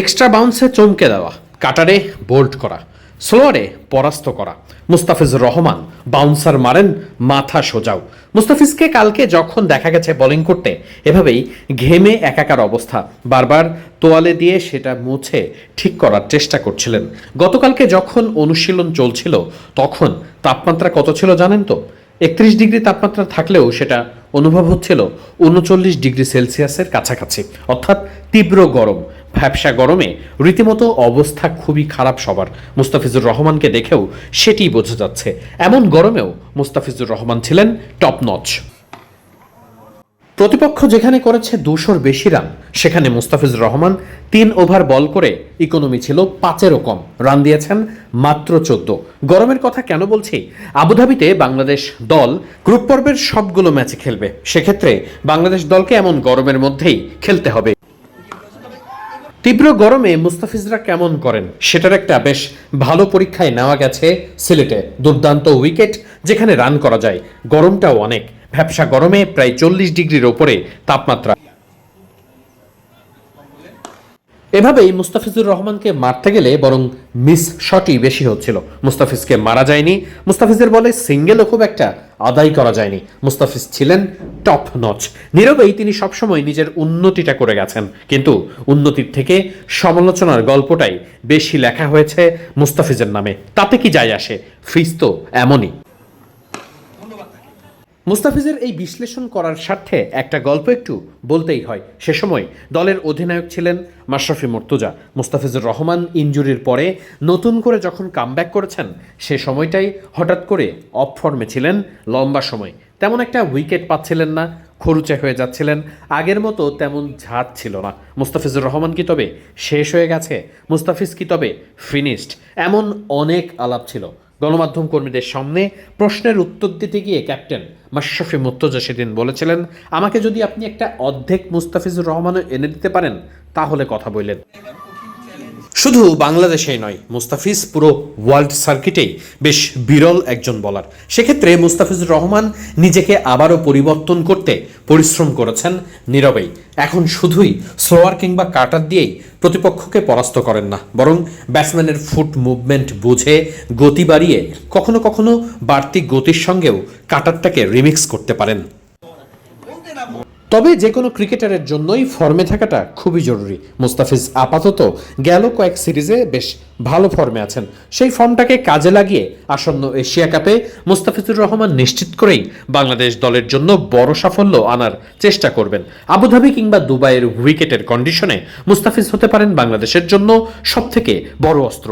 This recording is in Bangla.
এক্সট্রা বাউন্সে চমকে দেওয়া, কাটারে বোল্ড করা স্লোয়ারে পরাস্ত করা। মুস্তাফিজুর রহমান বাউন্সার মারেন, মাথা সোজাও। মুস্তাফিজকে কালকে যখন দেখা গেছে বোলিং করতে, এভাবেই ঘেমে একাকার অবস্থা। বারবার তোয়ালে দিয়ে সেটা মুছে ঠিক করার চেষ্টা করছিলেন। গতকালকে যখন অনুশীলন চলছিল, তখন তাপমাত্রা কত ছিল জানেন তো? একত্রিশ ডিগ্রি তাপমাত্রা থাকলেও সেটা অনুভব হচ্ছিল উনচল্লিশ ডিগ্রি সেলসিয়াসের কাছাকাছি, অর্থাৎ তীব্র গরম। ভ্যাবসা গরমে রীতিমতো অবস্থা খুবই খারাপ সবার। মুস্তাফিজুর রহমানকে দেখেও সেটিই বোঝা যাচ্ছে। এমন গরমেও মুস্তাফিজুর রহমান ছিলেন টপ নচ প্রতিপক্ষ যেখানে করেছে দুশোর বেশি রান, সেখানে মুস্তাফিজুর রহমান তিন ওভার বল করে ইকোনমি ছিল পাঁচেরও কম। রান দিয়েছেন মাত্র চোদ্দ। গরমের কথা কেন বলছি? আবুধাবিতে বাংলাদেশ দল গ্রুপ পর্বের সবগুলো ম্যাচে খেলবে। সেক্ষেত্রে বাংলাদেশ দলকে এমন গরমের মধ্যেই খেলতে হবে। তীব্র গরমে মুস্তাফিজরা কেমন করেন? সেটার একটা বেশ ভালো পরীক্ষায় নেওয়া গেছে সিলেটে। দুর্দান্ত উইকেট যেখানে রান করা যায়। গরমটাও অনেক। ভ্যাবসা গরমে প্রায় চল্লিশ ডিগ্রির ওপরে তাপমাত্রা। এভাবেই মুস্তাফিজুর রহমানকে মারতে গেলে বরং মিস শটই বেশি হচ্ছিল। মুস্তাফিজকে মারা যায়নি। মুস্তাফিজের বলে সিঙ্গেলও খুব একটা আদায় করা যায়নি। মুস্তাফিজ ছিলেন টপ নচ নীরবেই তিনি সবসময় নিজের উন্নতিটা করে গেছেন। কিন্তু উন্নতির থেকে সমালোচনার গল্পটাই বেশি লেখা হয়েছে মুস্তাফিজের নামে। তাতে কি যায় আসে? ফ্রিজ তো এমনই। মুস্তাফিজের এই বিশ্লেষণ করার স্বার্থে একটা গল্প একটু বলতেই হয়। সে সময় দলের অধিনায়ক ছিলেন মাশরাফি মর্তুজা। মুস্তাফিজুর রহমান ইনজুরির পরে নতুন করে যখন কামব্যাক করেছেন, সে সময়টাই হঠাৎ করে অফ ফর্মে ছিলেন লম্বা সময়। তেমন একটা উইকেট পাচ্ছিলেন না, খরুচে হয়ে যাচ্ছিলেন, আগের মতো তেমন ঝাঁজ ছিল না। মুস্তাফিজুর রহমান কি তবে শেষ হয়ে গেছে? মুস্তাফিজ কি তবে ফিনিশড এমন অনেক আলাপ ছিল। গণমাধ্যম কর্মীদের সামনে প্রশ্নের উত্তর দিতে গিয়ে ক্যাপ্টেন মাশরফি মুর্তজা সেদিন বলেছিলেন, আমাকে যদি আপনি একটা অর্ধেক মুস্তাফিজুর রহমানও এনে দিতে পারেন, তাহলে কথা বললেন। শুধু বাংলাদেশেই নয়, মুস্তাফিজ পুরো ওয়ার্ল্ড সার্কিটেই বেশ বিরল একজন বলার সেক্ষেত্রে মুস্তাফিজুর রহমান নিজেকে আবারও পরিবর্তন করতে পরিশ্রম করেছেন নীরবেই। এখন শুধুই স্লোয়ার কিংবা কাটার দিয়েই প্রতিপক্ষকে পরাস্ত করেন না, বরং ব্যাটসম্যানের ফুট মুভমেন্ট বুঝে গতি বাড়িয়ে কখনো কখনো বাড়তি গতির সঙ্গেও কাটারটাকে রিমিক্স করতে পারেন। তবে যে কোনো ক্রিকেটারের জন্যই ফর্মে থাকাটা খুবই জরুরি। মুস্তাফিজ আপাতত গেল কয়েক সিরিজে বেশ ভালো ফর্মে আছেন। সেই ফর্মটাকে কাজে লাগিয়ে আসন্ন এশিয়া কাপে মুস্তাফিজুর রহমান নিশ্চিত করেই বাংলাদেশ দলের জন্য বড় সাফল্য আনার চেষ্টা করবেন। আবুধাবি কিংবা দুবাইয়ের উইকেটের কন্ডিশনে মুস্তাফিজ হতে পারেন বাংলাদেশের জন্য সবথেকে বড় অস্ত্র।